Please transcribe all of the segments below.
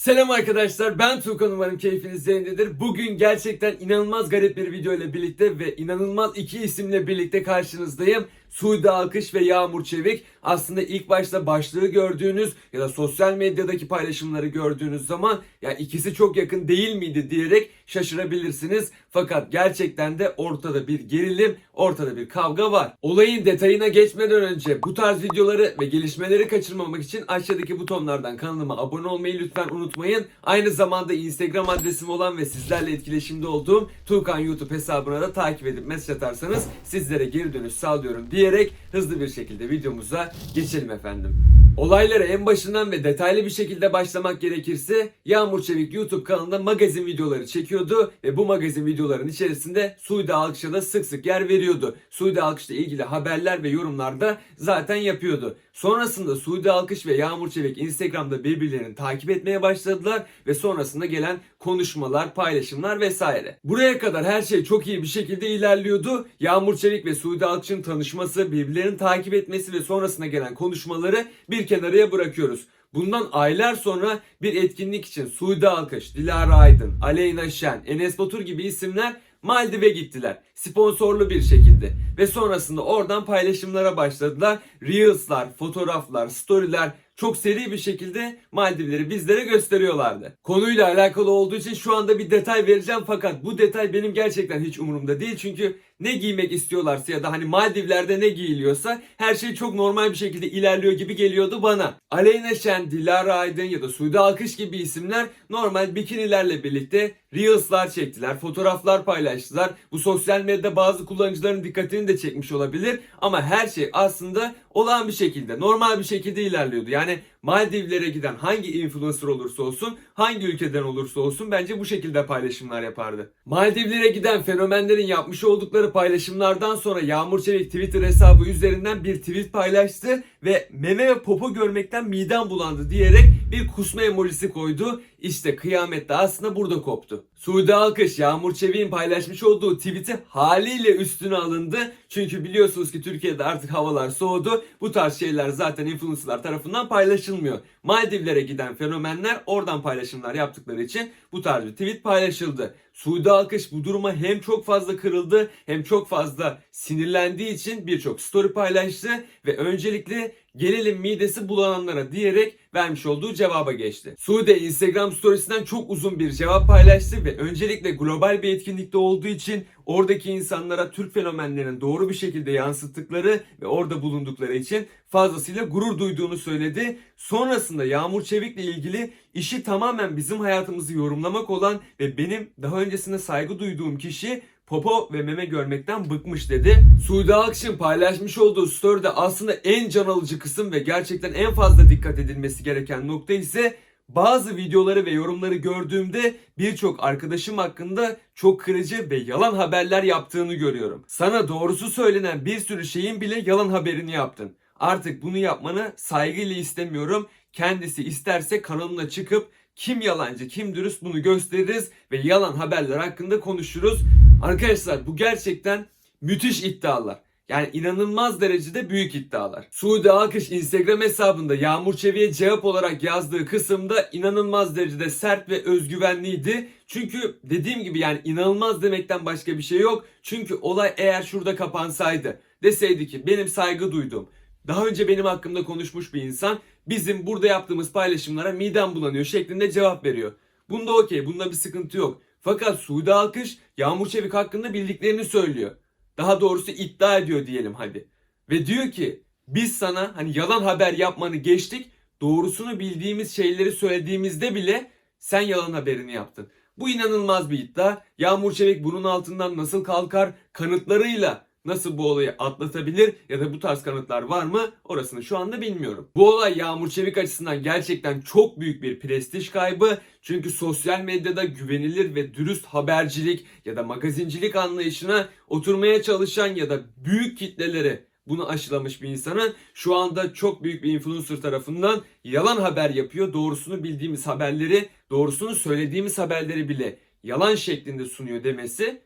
Selam arkadaşlar ben Tuğkan umarım keyfiniz yerindedir. Bugün gerçekten inanılmaz garip bir video ile birlikte ve inanılmaz iki isimle birlikte karşınızdayım. Suudi Alkış ve Yağmur Çevik aslında ilk başta başlığı gördüğünüz ya da sosyal medyadaki paylaşımları gördüğünüz zaman ya ikisi çok yakın değil miydi diyerek şaşırabilirsiniz. Fakat gerçekten de ortada bir gerilim, ortada bir kavga var. Olayın detayına geçmeden önce bu tarz videoları ve gelişmeleri kaçırmamak için aşağıdaki butonlardan kanalıma abone olmayı lütfen unutmayın. Aynı zamanda Instagram adresim olan ve sizlerle etkileşimde olduğum Tuğkan YouTube hesabına da takip edip mesaj atarsanız sizlere geri dönüş sağlıyorum diyerek hızlı bir şekilde videomuza geçelim efendim. Olaylara en başından ve detaylı bir şekilde başlamak gerekirse Yağmur Çevik YouTube kanalında magazin videoları çekiyordu ve bu magazin videoların içerisinde Suudi Alkış'a da sık sık yer veriyordu. Suudi Alkış'la ilgili haberler ve yorumlar da zaten yapıyordu. Sonrasında Suudi Alkış ve Yağmur Çevik Instagram'da birbirlerini takip etmeye başladılar ve sonrasında gelen konuşmalar, paylaşımlar vesaire. Buraya kadar her şey çok iyi bir şekilde ilerliyordu. Yağmur Çevik ve Suudi Alkış'ın tanışması, birbirlerini takip etmesi ve sonrasında gelen konuşmaları bir kenarıya bırakıyoruz. Bundan aylar sonra bir etkinlik için Suudi Alkış, Dilara Aydın, Aleyna Şen, Enes Batur gibi isimler Maldiv'e gittiler. Sponsorlu bir şekilde. Ve sonrasında oradan paylaşımlara başladılar. Reels'lar, fotoğraflar, story'ler çok seri bir şekilde Maldivleri bizlere gösteriyorlardı. Konuyla alakalı olduğu için şu anda bir detay vereceğim fakat bu detay benim gerçekten hiç umurumda değil. Çünkü ne giymek istiyorlarsa ya da hani Maldivler'de ne giyiliyorsa her şey çok normal bir şekilde ilerliyor gibi geliyordu bana. Aleyna Şen, Dilara Aydın ya da Suudi Alkış gibi isimler normal bikinilerle birlikte Reels'lar çektiler, fotoğraflar paylaştılar. Bu sosyal medyada bazı kullanıcıların dikkatini de çekmiş olabilir ama her şey aslında olağan bir şekilde, normal bir şekilde ilerliyordu. Yani Maldivlere giden hangi influencer olursa olsun, hangi ülkeden olursa olsun bence bu şekilde paylaşımlar yapardı. Maldivlere giden fenomenlerin yapmış oldukları paylaşımlardan sonra Yağmur Çelik Twitter hesabı üzerinden bir tweet paylaştı ve meme ve popo görmekten midem bulandı diyerek bir kusma emojisi koydu. İşte kıyamet de aslında burada koptu. Suudi Alkış Yağmur Çevik'in paylaşmış olduğu tweet'i haliyle üstüne alındı. Çünkü biliyorsunuz ki Türkiye'de artık havalar soğudu. Bu tarz şeyler zaten influencerlar tarafından paylaşılmıyor. Maldivlere giden fenomenler oradan paylaşımlar yaptıkları için bu tarz bir tweet paylaşıldı. Suudi Alkış bu duruma hem çok fazla kırıldı hem çok fazla sinirlendiği için birçok story paylaştı ve öncelikle gelelim midesi bulananlara diyerek vermiş olduğu cevaba geçti. Suudi Instagram storiesinden çok uzun bir cevap paylaştı ve öncelikle global bir etkinlikte olduğu için oradaki insanlara Türk fenomenlerinin doğru bir şekilde yansıttıkları ve orada bulundukları için fazlasıyla gurur duyduğunu söyledi. Sonrasında Yağmur Çevik'le ilgili işi tamamen bizim hayatımızı yorumlamak olan ve benim daha öncesinde saygı duyduğum kişi popo ve meme görmekten bıkmış dedi. Suudi Akşin paylaşmış olduğu story'de aslında en can alıcı kısım ve gerçekten en fazla dikkat edilmesi gereken nokta ise bazı videoları ve yorumları gördüğümde birçok arkadaşım hakkında çok kırıcı ve yalan haberler yaptığını görüyorum. Sana doğrusu söylenen bir sürü şeyin bile yalan haberini yaptın. Artık bunu yapmanı saygıyla istemiyorum. Kendisi isterse kanalına çıkıp kim yalancı kim dürüst bunu gösteririz ve yalan haberler hakkında konuşuruz. Arkadaşlar bu gerçekten müthiş iddialar. Yani inanılmaz derecede büyük iddialar. Suudi Alkış Instagram hesabında Yağmur Çevik'e cevap olarak yazdığı kısımda inanılmaz derecede sert ve özgüvenliydi. Çünkü dediğim gibi yani inanılmaz demekten başka bir şey yok. Çünkü olay eğer şurada kapansaydı deseydi ki benim saygı duyduğum daha önce benim hakkımda konuşmuş bir insan bizim burada yaptığımız paylaşımlara midem bulanıyor şeklinde cevap veriyor. Bunda okey bunda bir sıkıntı yok. Fakat Suudi Alkış Yağmur Çevik hakkında bildiklerini söylüyor. Daha doğrusu iddia ediyor diyelim hadi. Ve diyor ki biz sana hani yalan haber yapmanı geçtik doğrusunu bildiğimiz şeyleri söylediğimizde bile sen yalan haberini yaptın. Bu inanılmaz bir iddia. Yağmur Çevik bunun altından nasıl kalkar kanıtlarıyla nasıl bu olayı atlatabilir ya da bu tarz kanıtlar var mı orasını şu anda bilmiyorum. Bu olay Yağmur Çevik açısından gerçekten çok büyük bir prestij kaybı. Çünkü sosyal medyada güvenilir ve dürüst habercilik ya da magazincilik anlayışına oturmaya çalışan ya da büyük kitlelere bunu aşılamış bir insanın şu anda çok büyük bir influencer tarafından yalan haber yapıyor. Doğrusunu bildiğimiz haberleri, doğrusunu söylediğimiz haberleri bile yalan şeklinde sunuyor demesi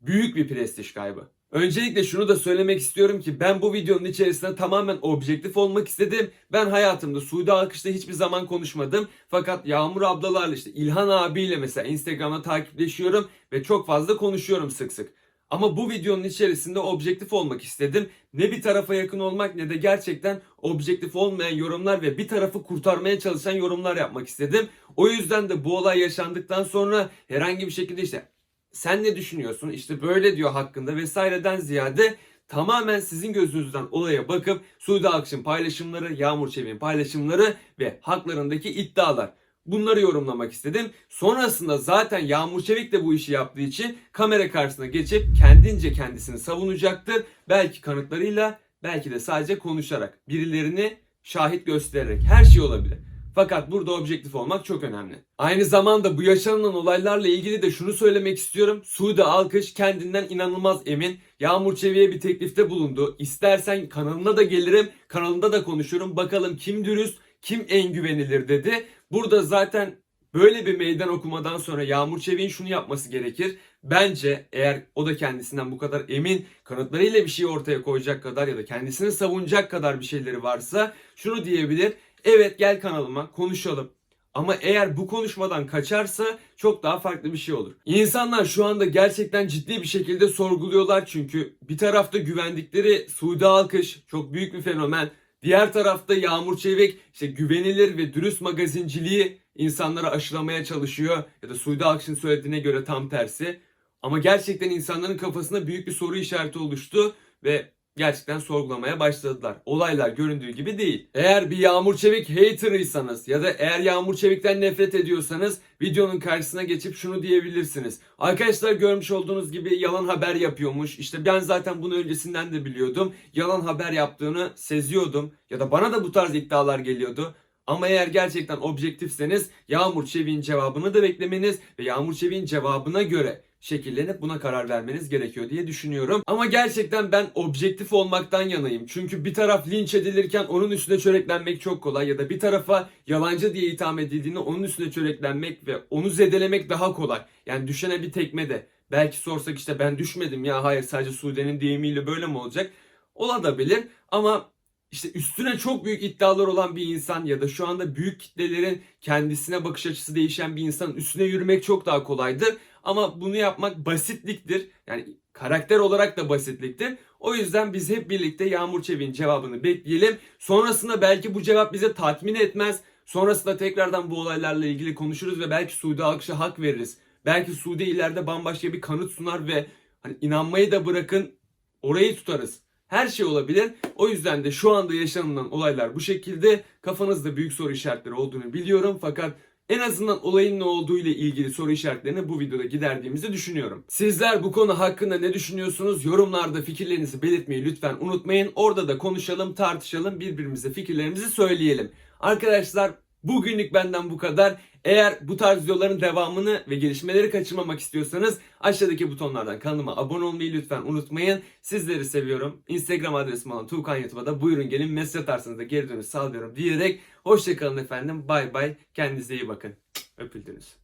büyük bir prestij kaybı. Öncelikle şunu da söylemek istiyorum ki ben bu videonun içerisinde tamamen objektif olmak istedim. Ben hayatımda Suudi Akış'ta hiçbir zaman konuşmadım. Fakat Yağmur ablalarla işte İlhan abiyle mesela Instagram'da takipleşiyorum ve çok fazla konuşuyorum sık sık. Ama bu videonun içerisinde objektif olmak istedim. Ne bir tarafa yakın olmak ne de gerçekten objektif olmayan yorumlar ve bir tarafı kurtarmaya çalışan yorumlar yapmak istedim. O yüzden de bu olay yaşandıktan sonra herhangi bir şekilde işte sen ne düşünüyorsun işte böyle diyor hakkında vesaireden ziyade tamamen sizin gözünüzden olaya bakıp Suudi Akış'ın paylaşımları, Yağmur Çevik'in paylaşımları ve haklarındaki iddialar. Bunları yorumlamak istedim. Sonrasında zaten Yağmur Çevik de bu işi yaptığı için kamera karşısına geçip kendince kendisini savunacaktır. Belki kanıtlarıyla, belki de sadece konuşarak, birilerini şahit göstererek her şey olabilir. Fakat burada objektif olmak çok önemli. Aynı zamanda bu yaşanılan olaylarla ilgili de şunu söylemek istiyorum. Suudi Alkış kendinden inanılmaz emin. Yağmur Çevik'e bir teklifte bulundu. İstersen kanalına da gelirim, kanalında da konuşurum. Bakalım kim dürüst, kim en güvenilir dedi. Burada zaten böyle bir meydan okumadan sonra Yağmur Çevik'in şunu yapması gerekir. Bence eğer o da kendisinden bu kadar emin, kanıtlarıyla bir şey ortaya koyacak kadar ya da kendisini savunacak kadar bir şeyleri varsa şunu diyebilir. Evet gel kanalıma konuşalım. Ama eğer bu konuşmadan kaçarsa çok daha farklı bir şey olur. İnsanlar şu anda gerçekten ciddi bir şekilde sorguluyorlar çünkü bir tarafta güvendikleri Suudi Alkış çok büyük bir fenomen. Diğer tarafta Yağmur Çevik işte güvenilir ve dürüst magazinciliği insanlara aşılamaya çalışıyor. Ya da Suudi Alkış'ın söylediğine göre tam tersi. Ama gerçekten insanların kafasında büyük bir soru işareti oluştu ve gerçekten sorgulamaya başladılar. Olaylar göründüğü gibi değil. Eğer bir Yağmur Çevik haterıysanız ya da eğer Yağmur Çevik'ten nefret ediyorsanız videonun karşısına geçip şunu diyebilirsiniz. Arkadaşlar görmüş olduğunuz gibi yalan haber yapıyormuş. İşte ben zaten bunu öncesinden de biliyordum. Yalan haber yaptığını seziyordum. Ya da bana da bu tarz iddialar geliyordu. Ama eğer gerçekten objektifseniz Yağmur Çevik'in cevabını da beklemeniz ve Yağmur Çevik'in cevabına göre şekillenip buna karar vermeniz gerekiyor diye düşünüyorum. Ama gerçekten ben objektif olmaktan yanayım. Çünkü bir taraf linç edilirken onun üstüne çöreklenmek çok kolay ya da bir tarafa yalancı diye itham edildiğinde onun üstüne çöreklenmek ve onu zedelemek daha kolay. Yani düşene bir tekme de belki sorsak işte ben düşmedim ya hayır sadece Sude'nin deyimiyle böyle mi olacak? Olabilir ama işte üstüne çok büyük iddialar olan bir insan ya da şu anda büyük kitlelerin kendisine bakış açısı değişen bir insanın üstüne yürümek çok daha kolaydır. Ama bunu yapmak basitliktir. Yani karakter olarak da basitliktir. O yüzden biz hep birlikte Yağmur Çevik'in cevabını bekleyelim. Sonrasında belki bu cevap bize tatmin etmez. Sonrasında tekrardan bu olaylarla ilgili konuşuruz ve belki Suudi Akış'a hak veririz. Belki Suudi ileride bambaşka bir kanıt sunar ve hani inanmayı da bırakın orayı tutarız. Her şey olabilir. O yüzden de şu anda yaşanılan olaylar bu şekilde. Kafanızda büyük soru işaretleri olduğunu biliyorum fakat en azından olayın ne olduğu ile ilgili soru işaretlerini bu videoda giderdiğimizi düşünüyorum. Sizler bu konu hakkında ne düşünüyorsunuz? Yorumlarda fikirlerinizi belirtmeyi lütfen unutmayın. Orada da konuşalım, tartışalım, birbirimize fikirlerimizi söyleyelim. Arkadaşlar bugünlük benden bu kadar. Eğer bu tarz videoların devamını ve gelişmeleri kaçırmamak istiyorsanız aşağıdaki butonlardan kanalıma abone olmayı lütfen unutmayın. Sizleri seviyorum. Instagram adresim olan Tuğkan YouTube'a da buyurun gelin mesaj atarsanız da geri dönüş sağlıyorum diyerek hoşçakalın efendim. Bay bay. Kendinize iyi bakın. Öpüldünüz.